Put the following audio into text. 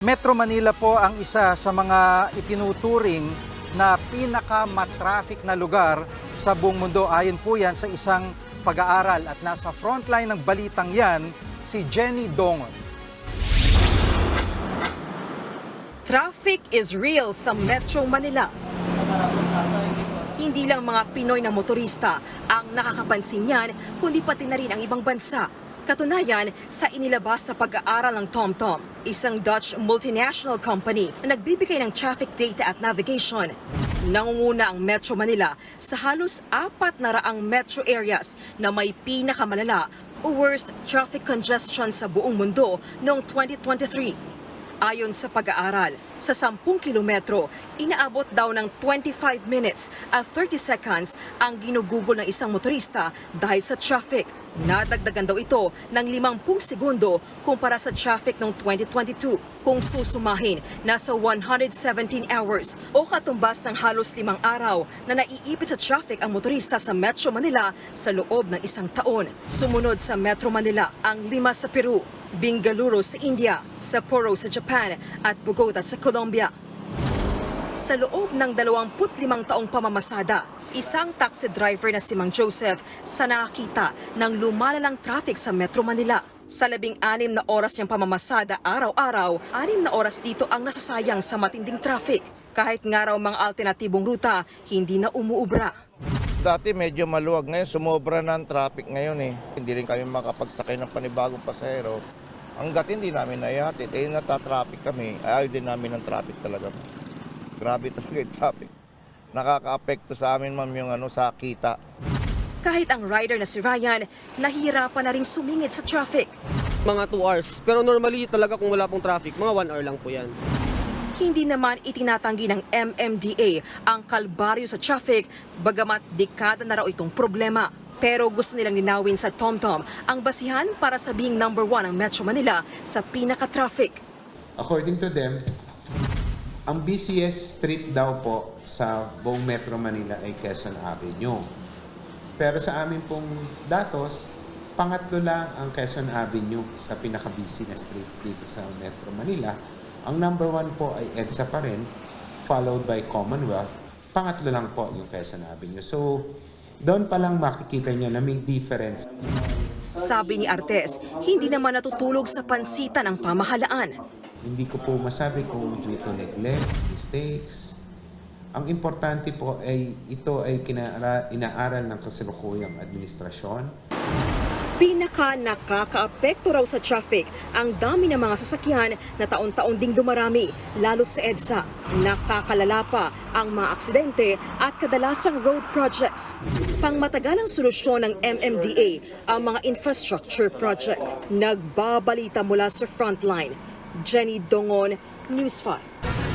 Metro Manila po ang isa sa mga itinuturing na pinaka-matraffic na lugar sa buong mundo. Ayon po yan sa isang pag-aaral at nasa frontline ng balitang yan si Jenny Dongon. Traffic is real sa Metro Manila. Hindi lang mga Pinoy na motorista ang nakakapansin niyan, kundi pati na rin ang ibang bansa. Katunayan, sa inilabas na pag-aaral ng TomTom, isang Dutch multinational company na nagbibigay ng traffic data at navigation. Nangunguna ang Metro Manila sa halos apat na raang metro areas na may pinakamalala o worst traffic congestion sa buong mundo noong 2023. Ayon sa pag-aaral, sa 10 kilometro, inaabot daw ng 25 minutes at 30 seconds ang ginugugol ng isang motorista dahil sa traffic. Nadagdagan daw ito ng 50 segundo kumpara sa traffic noong 2022. Kung susumahin, nasa 117 hours o katumbas ng halos limang araw na naiipit sa traffic ang motorista sa Metro Manila sa loob ng isang taon. Sumunod sa Metro Manila ang lima sa Peru, Bengaluru sa India, Sapporo sa Japan at Bogota sa Colombia. Sa loob ng 25 taong pamamasada, isang taxi driver na si Mang Joseph sa nakakita ng lumalalang traffic sa Metro Manila. Sa labing anim na oras niyang pamamasada araw-araw, anim na oras dito ang nasasayang sa matinding traffic. Kahit nga raw mga alternatibong ruta, hindi na umuubra. Dati medyo maluwag ngayon, sumobra na ang traffic ngayon eh. Hindi rin kami makapagsakay ng panibagong pasahero. Hanggat hindi namin naihatid, eh natatraffic kami, ayaw din namin ng traffic talaga. Grabe talaga yung traffic. Nakaka-apekto sa amin ma'am yung ano, sa kita. Kahit ang rider na si Ryan, nahihirapan na rin sumingit sa traffic. mga 2 hours. Pero normally talaga kung wala pong traffic, mga 1 hour lang po yan. Hindi naman itinatanggi ng MMDA ang kalbaryo sa traffic, bagamat dekada na raw itong problema. Pero gusto nilang linawin sa TomTom ang basihan para sabing number one ang Metro Manila sa pinaka-traffic. According to them, ang busiest street daw po sa buong Metro Manila ay Quezon Avenue. Pero sa amin pong datos, pangatlo lang ang Quezon Avenue sa pinaka-busy na streets dito sa Metro Manila. Ang number one po ay EDSA pa rin, followed by Commonwealth. Pangatlo lang po yung Quezon Avenue. So, doon pa lang makikita niya na may difference. Sabi ni Artes, hindi naman natutulog sa pansitan ang pamahalaan. Hindi ko po masabi kung due to neglect, mistakes. Ang importante po ay ito ay kinaara, inaaral ng kasalukuyang administrasyon. Pinaka nakakaapekto raw sa traffic ang dami ng mga sasakyan na taon-taon ding dumarami, lalo sa EDSA. Nakakalala pa ang mga aksidente at kadalasang road projects. Pangmatagalang solusyon ng MMDA ang mga infrastructure project. Nagbabalita mula sa frontline. Jenny Dongon, News 5.